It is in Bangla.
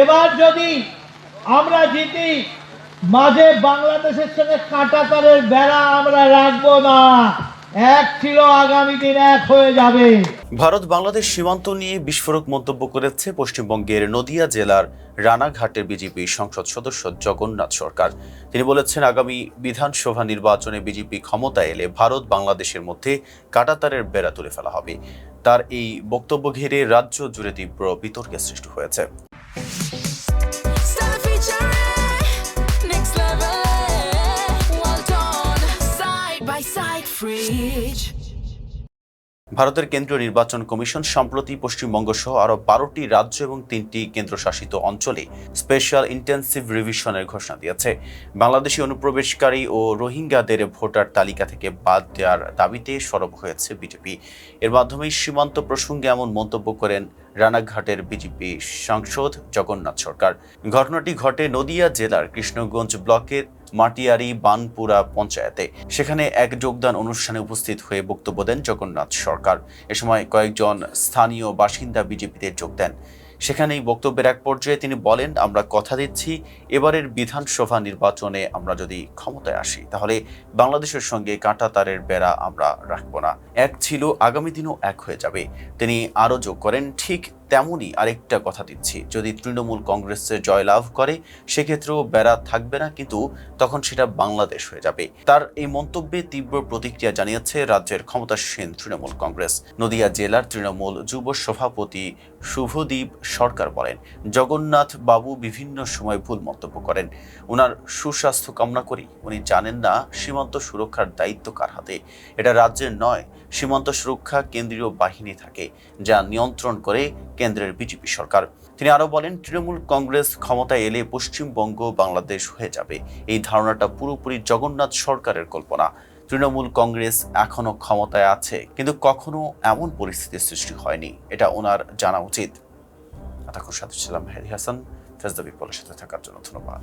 এবার যদি আমরা জিতি, মাঝে বাংলাদেশের সঙ্গে কাঁটাতারের বেড়া আমরা রাখব না। এক ছিল আগামী দিন, এক হয়ে যাবে। ভারত বাংলাদেশ সীমান্ত নিয়ে বিস্ফোরক মন্তব্য করেছে পশ্চিমবঙ্গের নদিয়া জেলার রানাঘাটের বিজেপি সংসদ সদস্য জগন্নাথ সরকার। তিনি বলেছেন, আগামী বিধানসভা নির্বাচনে বিজেপি ক্ষমতা এলে ভারত বাংলাদেশের মধ্যে কাটাতারের বেড়া তুলে ফেলা হবে। তার এই বক্তব্য ঘিরে রাজ্য জুড়ে তীব্র বিতর্কের সৃষ্টি হয়েছে। Next level. Side by side, fridge. ভারতের কেন্দ্রীয় নির্বাচন কমিশন সম্প্রতি পশ্চিমবঙ্গ সহ আরও বারোটি রাজ্য এবং তিনটি কেন্দ্রশাসিত অঞ্চলে স্পেশাল ইন্টেন্সিভ রিভিশনের ঘোষণা দিয়েছে। বাংলাদেশি অনুপ্রবেশকারী ও রোহিঙ্গাদের ভোটার তালিকা থেকে বাদ দেওয়ার দাবিতে সরব হয়েছে বিজেপি। এর মাধ্যমেই সীমান্ত প্রসঙ্গে এমন মন্তব্য করেন রানাঘাটের বিজেপি সাংসদ জগন্নাথ সরকার। ঘটনাটি ঘটে নদিয়া জেলার কৃষ্ণগঞ্জ ব্লকের মাটিয়ারি বানপুরা পঞ্চায়েতে। সেখানে এক যোগদান অনুষ্ঠানে উপস্থিত হয়ে বক্তব্য দেন জগন্নাথ সরকার। এ সময় কয়েকজন স্থানীয় বাসিন্দা বিজেপিতে যোগ দেন। সেখানেই বক্তব্যের এক পর্যায়ে তিনি বলেন, আমরা কথা দিচ্ছি, এবারের বিধানসভা নির্বাচনে আমরা যদি ক্ষমতায় আসি, তাহলে বাংলাদেশের সঙ্গে কাঁটাতারের বেড়া আমরা রাখব না। এক ছিল, আগামী দিনও এক হয়ে যাবে। তিনি আরও যোগ করেন, ঠিক তেমনই আরেকটা কথা দিচ্ছি। যদি তৃণমূল কংগ্রেসে জয়লাভ করে, সেক্ষেত্রেও বেড়া থাকবে না, কিন্তু তখন সেটা বাংলাদেশ হয়ে যাবে। তার এই মন্তব্যে তীব্র প্রতিক্রিয়া জানিয়েছে রাজ্যের ক্ষমতাসীন তৃণমূল কংগ্রেস। নদিয়া জেলার তৃণমূল যুব সভাপতি শুভদীপ সরকার বলেন, জগন্নাথ বাবু বিভিন্ন সময় ভুল মন্তব্য করেন। ওনার সুস্বাস্থ্য কামনা করি। উনি জানেন না সীমান্ত সুরক্ষার দায়িত্ব কার হাতে। এটা রাজ্যের নয়, সীমান্ত সুরক্ষা কেন্দ্রীয় বাহিনী থাকে, যা নিয়ন্ত্রণ করে কেন্দ্রের বিজেপি সরকার। তিনি আরও বলেন, তৃণমূল কংগ্রেস ক্ষমতায় এলে পশ্চিমবঙ্গ বাংলাদেশ হয়ে যাবে। এই ধারণাটা পুরোপুরি জগন্নাথ সরকারের কল্পনা। তৃণমূল কংগ্রেস এখনও ক্ষমতায় আছে, কিন্তু কখনো এমন পরিস্থিতির সৃষ্টি হয়নি। এটা ওনার জানা উচিত। সাথে ছিলাম মেহেদি হাসান। ফেজদা বিপলের সাথে থাকার জন্য ধন্যবাদ।